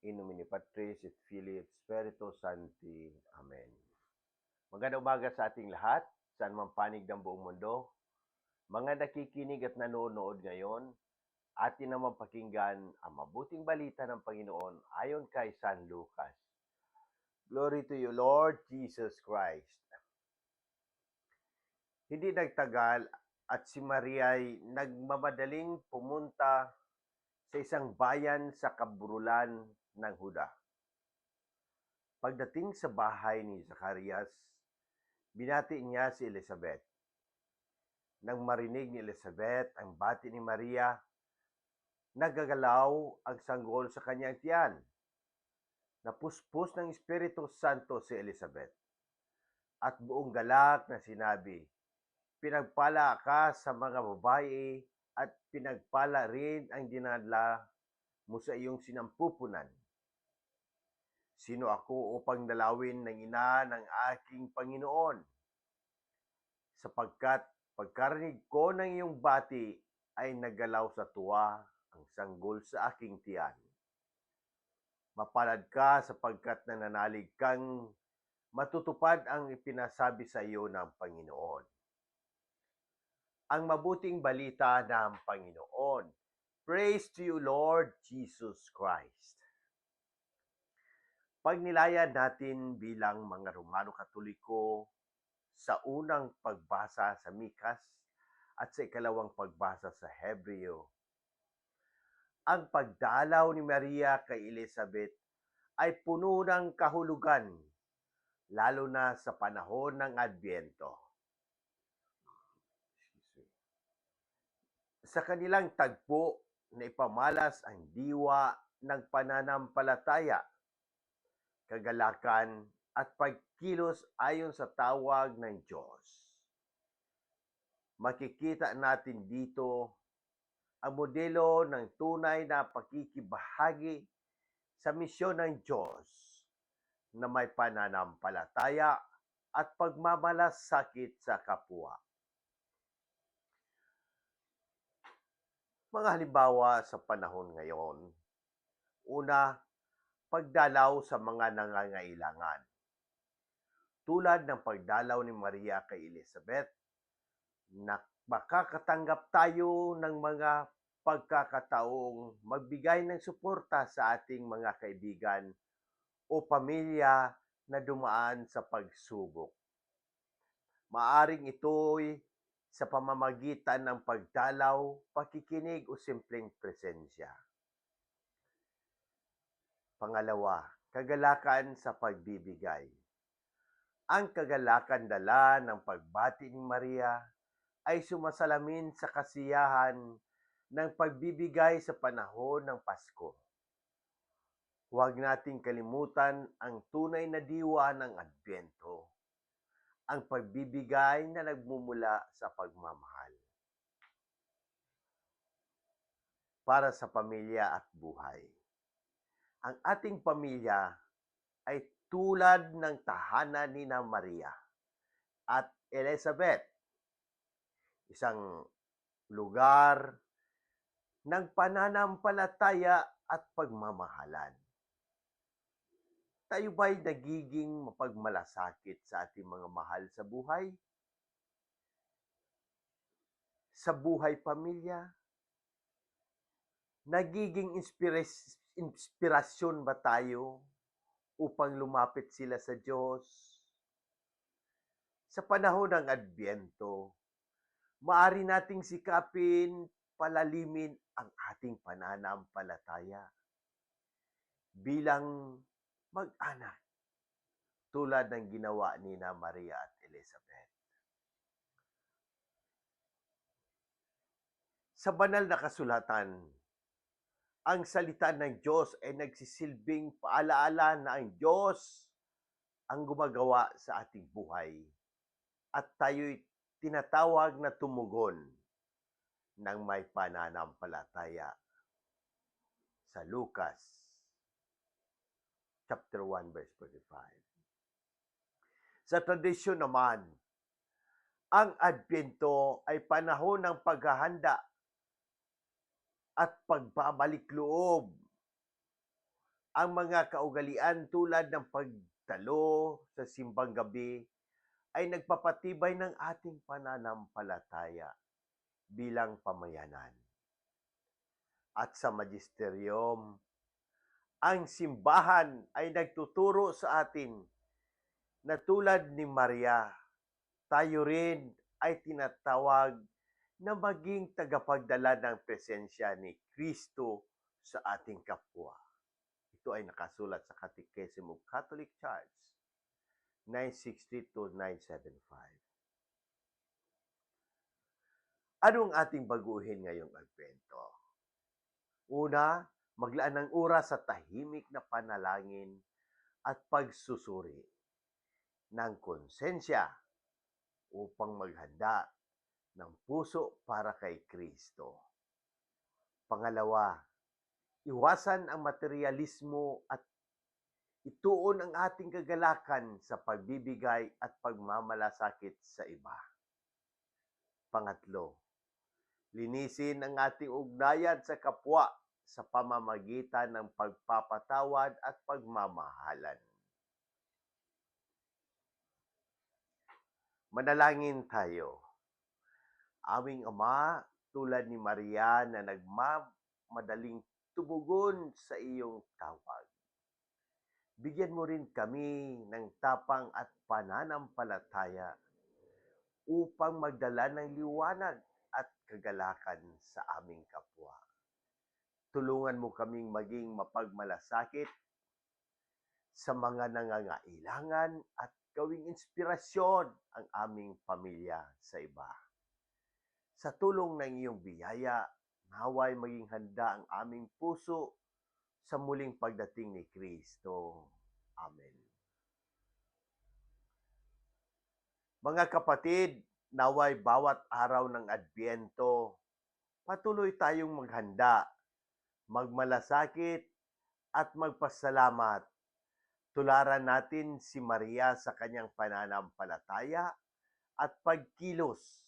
In nomine Patris et Filii et Spiritus Sancti. Amen. Magandang umaga sa ating lahat, saan man panig ng buong mundo. Mga nakikinig at nanonood ngayon, atin naman pakinggan ang mabuting balita ng Panginoon ayon kay San Lucas. Glory to you, Lord Jesus Christ. Hindi nagtagal at si Maria ay nagmamadaling pumunta sa isang bayan sa kaburulan ng Huda. Pagdating sa bahay ni Zacarias, binati niya si Elizabeth. Nang marinig ni Elizabeth ang bati ni Maria, nagagalaw ang sanggol sa kanyang tiyan. Napuspos ng Espiritu Santo si Elizabeth. At buong galak na sinabi, Pinagpala ka sa mga babae at pinagpala rin ang dinadla mo sa iyong sinampupunan. Sino ako upang dalawin ng ina ng aking Panginoon? Sapagkat pagkarinig ko ng iyong bati ay nagalaw sa tuwa ang sanggol sa aking tiyan. Mapalad ka sapagkat nananalig kang matutupad ang ipinasabi sa iyo ng Panginoon. Ang mabuting balita ng Panginoon. Praise to you, Lord Jesus Christ. Pagnilayan natin bilang mga Romano Katoliko sa unang pagbasa sa Mikas at sa ikalawang pagbasa sa Hebreo. Ang pagdalaw ni Maria kay Elizabeth ay puno ng kahulugan, lalo na sa panahon ng Adbyento. Sa kanilang tagpo na ipamalas ang diwa ng pananampalataya, kagalakan at pagkilos ayon sa tawag ng Diyos. Makikita natin dito ang modelo ng tunay na pakikibahagi sa misyon ng Diyos na may pananampalataya at pagmamalasakit sa kapwa. Mga halimbawa sa panahon ngayon. Una, pagdalaw sa mga nangangailangan. Tulad ng pagdalaw ni Maria kay Elizabeth, na makakatanggap tayo ng mga pagkakataong magbigay ng suporta sa ating mga kaibigan o pamilya na dumaan sa pagsubok. Maaring ito'y sa pamamagitan ng pagdalaw, pakikinig o simpleng presensya. Pangalawa, kagalakan sa pagbibigay. Ang kagalakan dala ng pagbati ni Maria ay sumasalamin sa kasiyahan ng pagbibigay sa panahon ng Pasko. Huwag nating kalimutan ang tunay na diwa ng Adbyento, ang pagbibigay na nagmumula sa pagmamahal. Para sa pamilya at buhay. Ang ating pamilya ay tulad ng tahanan ni na Maria at Elizabeth, isang lugar ng pananampalataya at pagmamahalan. Tayo ba'y nagiging mapagmalasakit sa ating mga mahal sa buhay? Sa buhay pamilya? Nagiging inspiras- inspirasyon ba tayo upang lumapit sila sa Diyos? Sa panahon ng Adbyento, maari nating sikapin, palalimin ang ating pananampalataya bilang mag-anak tulad ng ginawa ni na Maria at Elizabeth. Sa banal na kasulatan, ang salita ng Diyos ay nagsisilbing paalaala na ang Diyos ang gumagawa sa ating buhay at tayo'y tinatawag na tumugon ng may pananampalataya. Sa Lucas chapter 1 verse 45. Sa tradisyon naman, ang Adbyento ay panahon ng paghahanda at pagbabalik loob ang mga kaugalian tulad ng pagdalo sa simbang gabi ay nagpapatibay ng ating pananampalataya bilang pamayanan. At sa magisteryum, ang simbahan ay nagtuturo sa atin na tulad ni Maria, tayo rin ay tinatawag na maging tagapagdala ng presensya ni Kristo sa ating kapwa. Ito ay nakasulat sa Catechism of Catholic Church 960 to 975. Anong ating baguhin ngayong Advento? Una, maglaan ng oras sa tahimik na panalangin at pagsusuri ng konsensya upang maghanda ng puso para kay Kristo. Pangalawa, iwasan ang materialismo at ituon ang ating kagalakan sa pagbibigay at pagmamalasakit sa iba. Pangatlo, linisin ang ating ugnayan sa kapwa sa pamamagitan ng pagpapatawad at pagmamahalan. Manalangin tayo. Aming Ama, tulad ni Maria na nagmamadaling tumugon sa iyong tawag. Bigyan mo rin kami ng tapang at pananampalataya upang magdala ng liwanag at kagalakan sa aming kapwa. Tulungan mo kaming maging mapagmalasakit sa mga nangangailangan at gawing inspirasyon ang aming pamilya sa iba. Sa tulong ng iyong biyaya, naway maging handa ang aming puso sa muling pagdating ni Kristo. Amen. Mga kapatid, naway bawat araw ng Adbyento, patuloy tayong maghanda, magmalasakit at magpasalamat. Tularan natin si Maria sa kanyang pananampalataya at pagkilos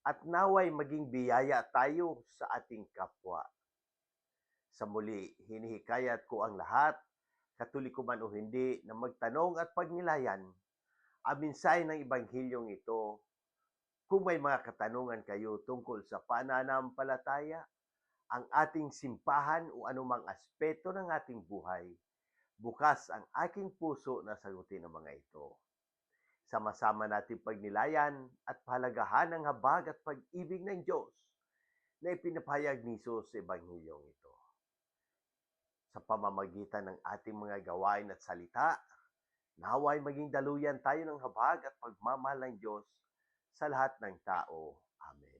at naway maging biyaya tayo sa ating kapwa. Sa muli, hinihikayat ko ang lahat, katoliko man o hindi, na magtanong at pagnilayan ang mensahe ng Ebanghilyong ito. Kung may mga katanungan kayo tungkol sa pananampalataya, ang ating simpahan o anumang aspeto ng ating buhay, bukas ang aking puso na sagutin ang mga ito. Sama-sama natin pagnilayan at pahalagahan ang habag at pag-ibig ng Diyos na ipinapahayag ni Jesus sa Ebanghilyong ito. Sa pamamagitan ng ating mga gawain at salita, naway maging daluyan tayo ng habag at pagmamahal ng Diyos sa lahat ng tao. Amen.